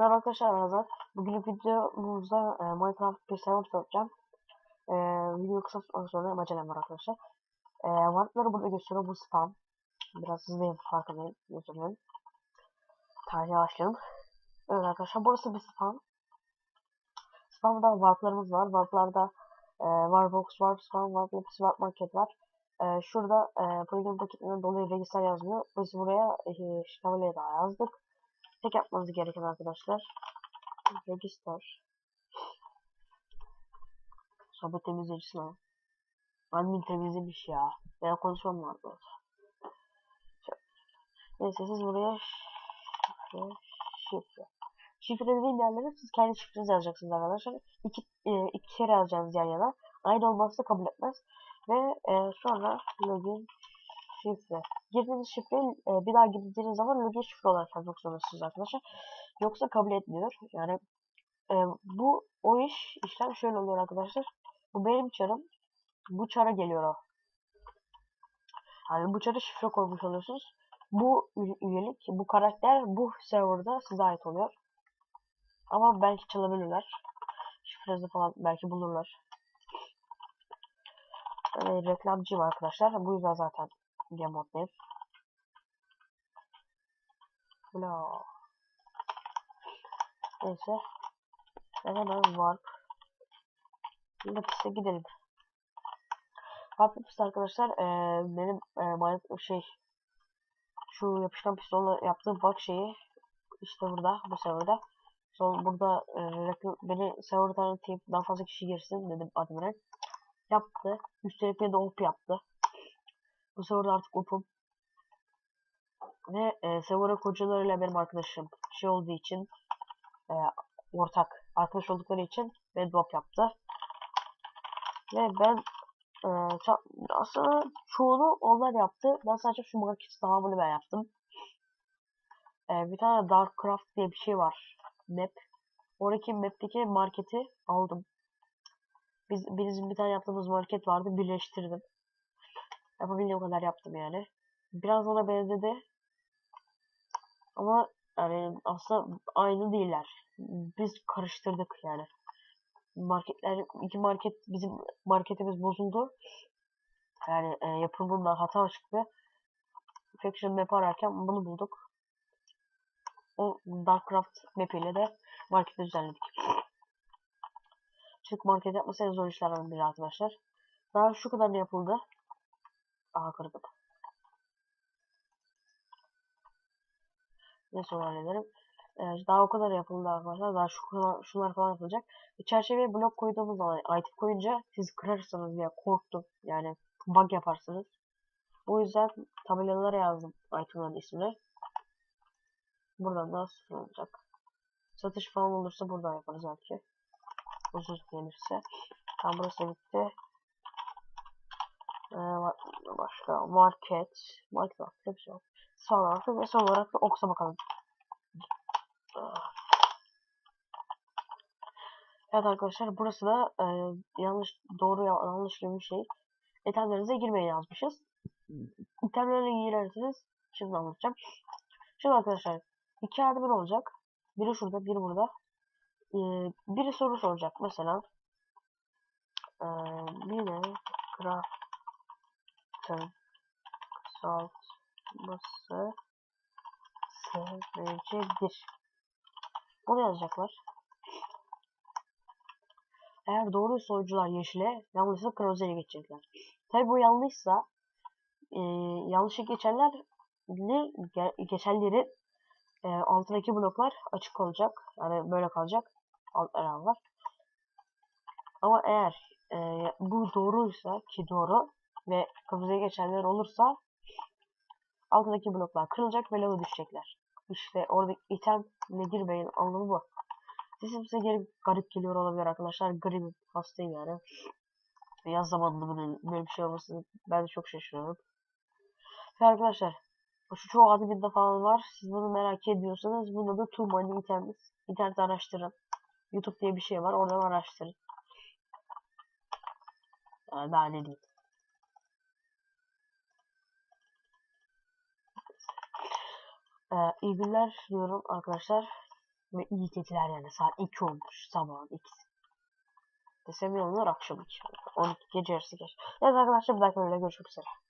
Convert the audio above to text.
Merhaba arkadaşlar Razan. Bugün videomuzda e, Minecraft server tanıtacağım. E, video kısa sonra macelem var arkadaşlar. E, Warp'ları burada gösteriyor. Bu spam. Biraz hızlıyım farkındayım. Özür dilerim. Tarihe. Evet arkadaşlar burası bir spam. Spam'da Warp'larımız var. Warp'larda e, Warbox, Warp Spam, Warp Yapısı, Warp Market var. E, şurada e, Polygon paketlerinden dolayı register yazmıyor. Biz buraya e, şifreyle daha yazdık. Tek yapmanız gereken arkadaşlar register sohbet temizleyicisi lan. Admin temizlemiş ya. Veya konuşmam vardı. Neyse siz buraya şifre şifre. Şifre dediğim yerlere siz kendi şifrenizi yazacaksınız arkadaşlar. İki, e, iki kere yazacağınız yer yana. Aynı olmazsa kabul etmez. Ve e, sonra login şifre. Girdiğiniz şifreyi e, bir daha girdiğiniz zaman login şifre olarak yazmak zorundasınız arkadaşlar. Yoksa kabul etmiyor. Yani e, bu o iş işlem şöyle oluyor arkadaşlar. Bu benim çarım. Bu çara geliyor o. Yani bu çara şifre koymuş oluyorsunuz. Bu üyelik, bu karakter bu serverda size ait oluyor. Ama belki çalabilirler. Şifrenizi falan belki bulurlar. E, reklamcıyım arkadaşlar. Bu yüzden zaten moddayım. Bla. Neyse. Ben hemen warp. Lapise gidelim. Lapis arkadaşlar ee, benim e, şey şu yapışkan pistolla yaptığım bug şeyi işte burada bu serverda. Son burada e, beni server tanıtayım daha fazla kişi girsin dedim admine. Yaptı. Üstelik de op yaptı. Bu serverda artık opum. Ve e, server'a kocalarıyla benim arkadaşım şey olduğu için e, ortak arkadaş oldukları için bedwap yaptı. Ve ben e, aslında çoğunu onlar yaptı. Ben sadece şu market tamamını ben yaptım. E, bir tane Darkcraft diye bir şey var. Map. Oradaki map'teki marketi aldım. Biz, bizim bir tane yaptığımız market vardı. Birleştirdim. Yapabildiğim kadar yaptım yani. Biraz ona benzedi. Ama yani aslında aynı değiller. Biz karıştırdık yani. Marketler, iki market, bizim marketimiz bozuldu. Yani e, yapımında hata çıktı. Faction map ararken bunu bulduk. O Darkcraft map ile de marketi düzenledik. Çünkü market yapması en zor işlerden biri arkadaşlar. Daha şu kadar yapıldı? Aha kırdım. Ne sonra hallederim. Ee, daha o kadar yapıldı arkadaşlar. Daha şu şunlar falan yapılacak. Bir çerçeveye blok koyduğumuz zaman item koyunca siz kırarsanız diye korktum. Yani bug yaparsınız. O yüzden tabelalara yazdım itemların ismini. Buradan da sıfır olacak. Satış falan olursa buradan yaparız belki. Uzun gelirse. Tam burası bitti. Başka market. Var. Bir şey. Son olarak ve son olarak da Ox'a bakalım. Evet arkadaşlar burası da e, yanlış doğru yanlış bir şey. İtemlerinize girmeyi yazmışız. İtemlerine girerseniz şimdi anlatacağım. Şimdi arkadaşlar iki admin olacak. Biri şurada, biri burada. Ee, biri soru soracak mesela. Ee, mine craft'ın kısaltması SVC1 Bunu yazacaklar. Eğer doğru sonucular yeşile, yanlışsa kırmızıya geçecekler. Tabi bu yanlışsa e, yanlışı geçenler geçenleri e, altındaki bloklar açık olacak. Yani böyle kalacak. Alt var. Ama eğer e, bu doğruysa ki doğru ve kırmızıya geçenler olursa altındaki bloklar kırılacak ve lava düşecekler. İşte orada item nedir beyin anlamı bu. Sesim size geri garip geliyor olabilir arkadaşlar. Grip hastayım yani. Yaz zamanında böyle, böyle bir şey olması ben de çok şaşırıyorum. Ve arkadaşlar şu çoğu adminde falan var. Siz bunu merak ediyorsanız bunu da Two Money internet, internet araştırın. YouTube diye bir şey var. Oradan araştırın. Yani daha ne diyeyim. Ee, iyi günler diyorum arkadaşlar. Ve iyi geceler yani saat 2 olmuş sabahın ikisi. Desem yalanlar akşam 2. 12 gece yarısı geç. Evet arkadaşlar bir dahaki bölümde görüşmek üzere.